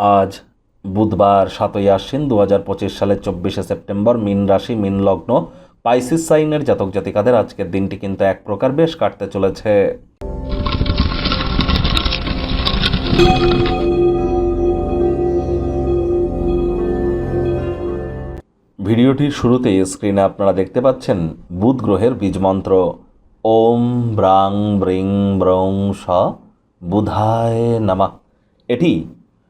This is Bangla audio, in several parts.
আজ বুধবার সাতই আশ্বিন দু হাজার পঁচিশ সালের চব্বিশে সেপ্টেম্বর মিন রাশি, মিন লগ্ন, পাইসিস সাইনের জাতক জাতিকাদের আজকের দিনটি কিন্তু এক প্রকার বেশ কাটতে চলেছে। ভিডিওটির শুরুতেই স্ক্রিনে আপনারা দেখতে পাচ্ছেন বুধ গ্রহের বীজমন্ত্র ওম ব্রাং ব্রিং ব্রং স বুধায় নামা। এটি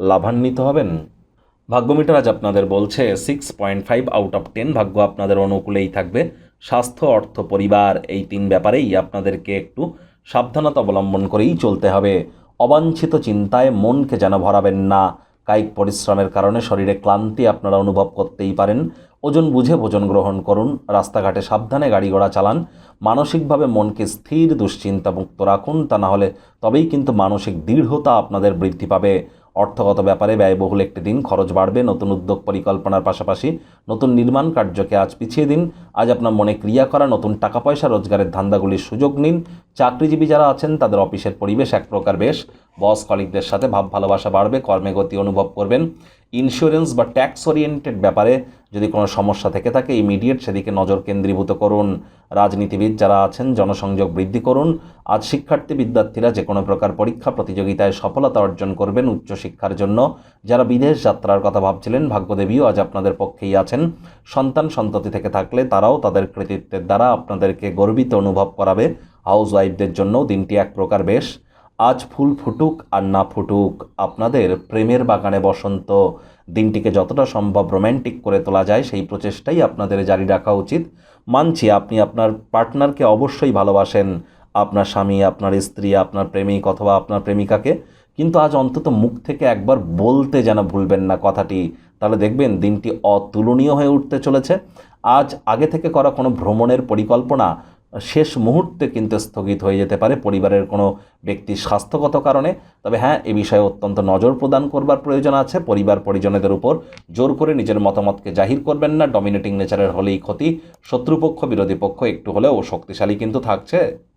লাভান্বিত হবেন। ভাগ্যমিটার আজ আপনাদের বলছে six point five out of ten ভাগ্য আপনাদের অনুকূলেই থাকবে। স্বাস্থ্য, অর্থ, পরিবার এই তিন ব্যাপারেই আপনাদেরকে একটু সাবধানতা অবলম্বন করেই চলতে হবে। অবাঞ্ছিত চিন্তায় মনকে যেন ভরাবেন না। কায়িক পরিশ্রমের কারণে শরীরে ক্লান্তি আপনারা অনুভব করতেই পারেন। ওজন বুঝে ভোজন গ্রহণ করুন। রাস্তাঘাটে সাবধানে গাড়ি ঘোড়া চালান। মানসিকভাবে মনকে স্থির দুশ্চিন্তা মুক্ত রাখুন। তা না হলে তবেই কিন্তু মানসিক দৃঢ়তা আপনাদের বৃদ্ধি পাবে। অর্থগত ব্যাপারে ব্যয়বহুল একটি দিন, খরচ বাড়বে, নতুন উদ্যোগ পরিকল্পনার পাশাপাশি নতুন নির্মাণ কার্যকে আজ পিছিয়ে দিন। আজ আপনার মনে ক্রিয়া করা, নতুন টাকা পয়সা রোজগারের ধান্দাগুলির সুযোগ নিন। চাকরিজীবী যারা আছেন, তাদের অফিসের পরিবেশ এক প্রকার বেশ। বস কলিগদের সাথে ভাব ভালোবাসা বাড়বে, কর্মে গতি অনুভব করবেন। ইন্স্যুরেন্স বা ট্যাক্স ওরিয়েন্টেড ব্যাপারে যদি কোনো সমস্যা থেকে থাকে ইমিডিয়েট সেদিকে নজর কেন্দ্রীভূত করুন। রাজনীতিবিদ যারা আছেন, জনসংযোগ বৃদ্ধি করুন। আজ শিক্ষার্থী বিদ্যার্থীরা যে কোনো প্রকার পরীক্ষা প্রতিযোগিতায় সফলতা অর্জন করবেন উচ্চশিক্ষার জন্য। যারা বিদেশ যাত্রার কথা ভাবছিলেন, ভাগ্যদেবীও আজ আপনাদের পক্ষেই আছেন। সন্তান সন্ততি থেকে থাকলে তারাও তাদের কৃতিত্বের দ্বারা আপনাদেরকে গর্বিত অনুভব করাবে। হাউস ওয়াইফদের জন্য দিনটি এক প্রকার বেশ। আজ ফুল ফুটুক আর না ফুটুক, আপনাদের প্রেমের বাগানে বসন্ত। দিনটিকে যতটা সম্ভব রোম্যান্টিক করে তোলা যায়, সেই প্রচেষ্টাই আপনাদের জারি রাখা উচিত। মানছি আপনি আপনার পার্টনারকে অবশ্যই ভালোবাসেন, আপনার স্বামী, আপনার স্ত্রী, আপনার প্রেমিক অথবা আপনার প্রেমিকাকে। কিন্তু আজ অন্তত মুখ থেকে একবার বলতে যেন ভুলবেন না কথাটি। তাহলে দেখবেন দিনটি অতুলনীয় হয়ে উঠতে চলেছে। আজ আগে থেকে করা কোনো ভ্রমণের পরিকল্পনা শেষ মুহূর্তে কিন্তু স্থগিত হয়ে যেতে পারে পরিবারের কোনো ব্যক্তির স্বাস্থ্যগত কারণে। তবে হ্যাঁ এ বিষয়ে অত্যন্ত নজর প্রদান করবার প্রয়োজন আছে। পরিবার পরিজনেদের উপর জোর করে নিজের মতামতকে জাহির করবেন না। ডমিনেটিং নেচারের হলেই ক্ষতি। শত্রুপক্ষ, বিরোধী পক্ষ একটু হলেও শক্তিশালী কিন্তু থাকছে।